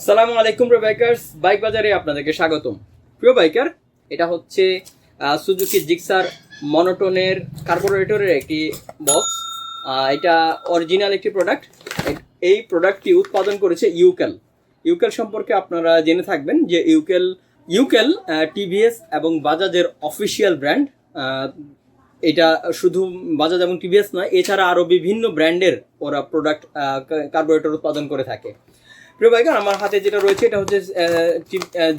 আসসালামু আলাইকুম প্রিয় বাইকার্স বাইক বাজারে আপনাদেরকে স্বাগতম। প্রিয় বাইকার এটা হচ্ছে সুজুকি জিক্সার মনোটোনের কার্বোরেটরের একটি বক্স এটা অরিজিনাল একটি প্রোডাক্ট এই প্রোডাক্টটি উৎপাদন করেছে ইউকেল ইউকেল সম্পর্কে আপনারা জেনে থাকবেন যে ইউকেল ইউকেল টিভিএস এবং বাজাজের অফিসিয়াল ব্র্যান্ড এটা শুধু বাজাজ এবং টিভিএস নয়, এছাড়া আরও বিভিন্ন ব্র্যান্ডের ওরা প্রোডাক্ট কার্বোরেটর উৎপাদন করে থাকে। প্রিয় বাইকার আমার হাতে যেটা রয়েছে এটা হচ্ছে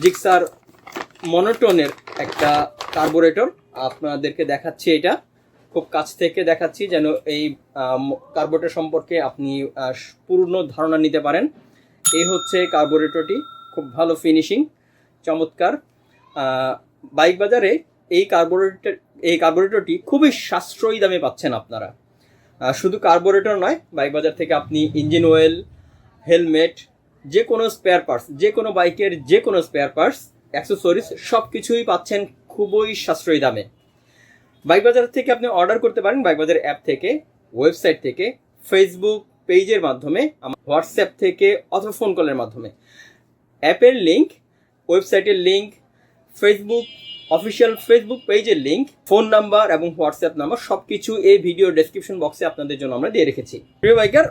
জিক্সার মনোটোনের একটা কার্বোরেটর। আপনাদেরকে দেখাচ্ছি এটা। খুব কাছ থেকে দেখাচ্ছি যেন এই কার্বোরেটর সম্পর্কে আপনি পূর্ণ ধারণা নিতে পারেন। এই হচ্ছে কার্বোরেটরটি, খুব ভালো ফিনিশিং, চমৎকার। বাইক বাজারে এই কার্বোরেটর, এই কার্বোরেটরটি খুবই সাশ্রয়ী দামে পাচ্ছেন আপনারা। শুধু কার্বোরেটর নয়, বাইক বাজার থেকে আপনি ইঞ্জিন অয়েল, হেলমেট যে কোনো স্পেয়ার পার্টস যে কোনো বাইকের যে কোনো স্পেয়ার পার্টস অ্যাক্সেসরিজ সব কিছুই পাচ্ছেন খুবই সাশ্রয়ী দামে। বাইক বাজার থেকে আপনি অর্ডার করতে পারেন, বাইক বাজার অ্যাপ থেকে ওয়েবসাইট থেকে ফেসবুক পেজের মাধ্যমে, আমার হোয়াটসঅ্যাপ থেকে অথবা ফোন কলের মাধ্যমে। অ্যাপের লিঙ্ক ওয়েবসাইটের লিঙ্ক ফেসবুক অফিসিয়াল ফেসবুক পেজের লিঙ্ক ফোন নাম্বার এবং হোয়াটসঅ্যাপ নাম্বার সব কিছু এই ভিডিও ডেসক্রিপশন বক্সে আপনাদের জন্য আমরা দিয়ে রেখেছি। প্রিয় বাইকার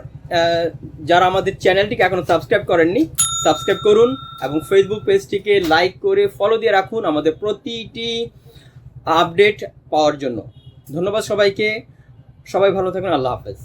যারা আমাদের চ্যানেলটিকে এখনও সাবস্ক্রাইব করেননি সাবস্ক্রাইব করুন এবং ফেসবুক পেজটিকে লাইক করে ফলো দিয়ে রাখুন আমাদের প্রতিটি আপডেট পাওয়ার জন্য। ধন্যবাদ সবাইকে। সবাই ভালো থাকুন আল্লাহ হাফেজ।